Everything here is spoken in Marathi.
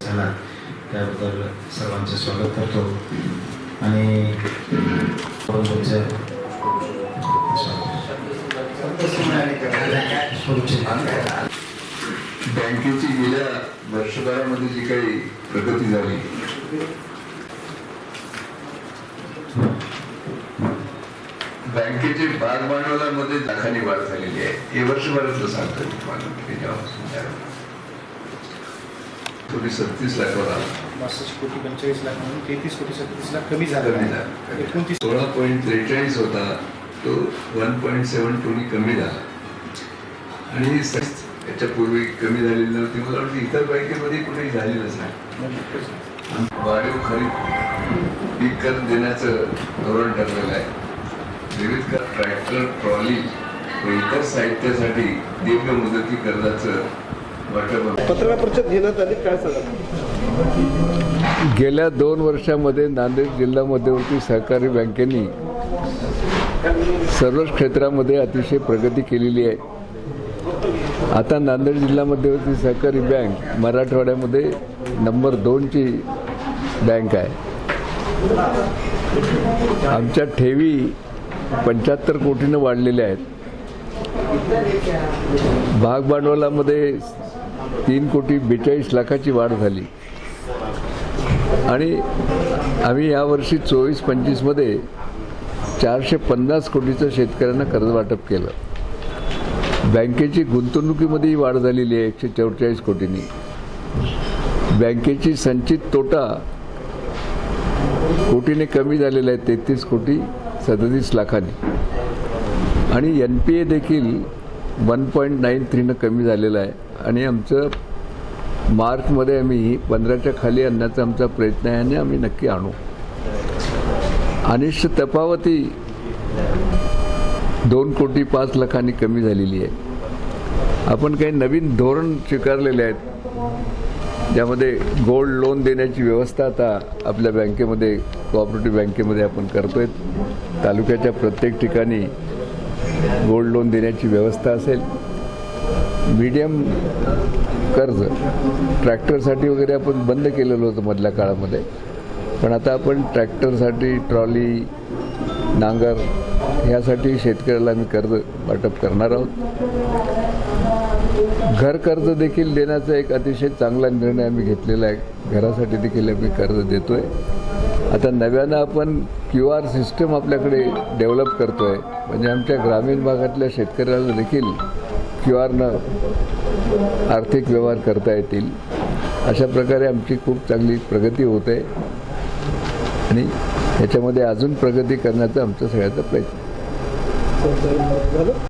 चला त्याबद्दल सर्वांचे स्वागत करतो. आणि बँकेची गेल्या वर्षभरामध्ये जी काही प्रगती झाली बँकेचे भाग भांडवलामध्ये लाखांनी वाढ झालेली आहे. हे वर्षभरातलं सांगतो मी तुम्हाला त्याच्यापासून त्यावेळेला. थोडी सत्तीस लाखावर आला. बासष्ट कोटी पंचेचाळीस लाख म्हणून तेहतीस कोटी सत्तीस लाख कमी कमी झालं झाला. एकोणतीस सोळा पॉईंट त्रेचाळीस होता. तो वन पॉईंट सेवन टूनी कमी झाला. आणि याच्यापूर्वी कमी झालेली नव्हती. मला वाटतं इतर बँकेमध्ये कुठेही झाली नसेल वाढीव खरीप पीक कर्ज देण्याचं धोरण ठरलेलं आहे. विविध ट्रॅक्टर ट्रॉली व इतर साहित्यासाठी दीर्घ मुदती कर्जाचं वाटप पत्रकार परिषद घेण्यात आली काय सांगा? गेल्या दोन वर्षामध्ये नांदेड जिल्हा मध्यवर्ती सहकारी बँकेनी सर्वच क्षेत्रामध्ये अतिशय प्रगती केलेली आहे. आता नांदेड जिल्हा मध्यवर्ती सहकारी बँक मराठवाड्यामध्ये नंबर दोनची बँक आहे. आमच्या ठेवी पंच्याहत्तर कोटीनं वाढलेले आहेत. भाग भांडवलामध्ये तीन कोटी बेचाळीस लाखाची वाढ झाली. आणि आम्ही यावर्षी चोवीस पंचवीसमध्ये चारशे पन्नास कोटीचं शेतकऱ्यांना कर्ज वाटप केलं. बँकेची गुंतवणुकीमध्येही वाढ झालेली आहे एकशे चौवेचाळीस कोटींनी. बँकेची संचित तोटा कोटीने कमी झालेलं आहे तेहतीस कोटी सदतीस लाखांनी. आणि एन पी ए देखील वन पॉईंट नाईन थ्रीनं कमी झालेलं आहे. आणि आमचं मार्चमध्ये आम्ही पंधराच्या खाली आणण्याचा आमचा प्रयत्न आहे आणि आम्ही नक्की आणू. अनिष्ट तपावती दोन कोटी पाच लाखांनी कमी झालेली आहे. आपण काही नवीन धोरण स्वीकारलेले आहेत. ज्यामध्ये गोल्ड लोन देण्याची व्यवस्था आता आपल्या बँकेमध्ये कोऑपरेटिव्ह बँकेमध्ये आपण करतोय. तालुक्याच्या प्रत्येक ठिकाणी गोल्ड लोन देण्याची व्यवस्था असेल. मीडियम कर्ज ट्रॅक्टरसाठी वगैरे आपण बंद केलेलं होतं मधल्या काळामध्ये. पण आता आपण ट्रॅक्टरसाठी ट्रॉली नांगर ह्यासाठी शेतकऱ्याला आम्ही कर्ज वाटप करणार आहोत. घर कर्ज देखील देण्याचा एक अतिशय चांगला निर्णय आम्ही घेतलेला आहे. घरासाठी देखील आम्ही कर्ज देतोय. आता नव्यानं आपण क्यू आर सिस्टम आपल्याकडे डेव्हलप करतो आहे म्हणजे आमच्या ग्रामीण भागातल्या शेतकऱ्याला देखील क्यू आरनं आर्थिक व्यवहार करता येतील. अशा प्रकारे आमची खूप चांगली प्रगती होत. आहे आणि ह्याच्यामध्ये अजून प्रगती करण्याचा आमचा सगळ्याचा प्रयत्न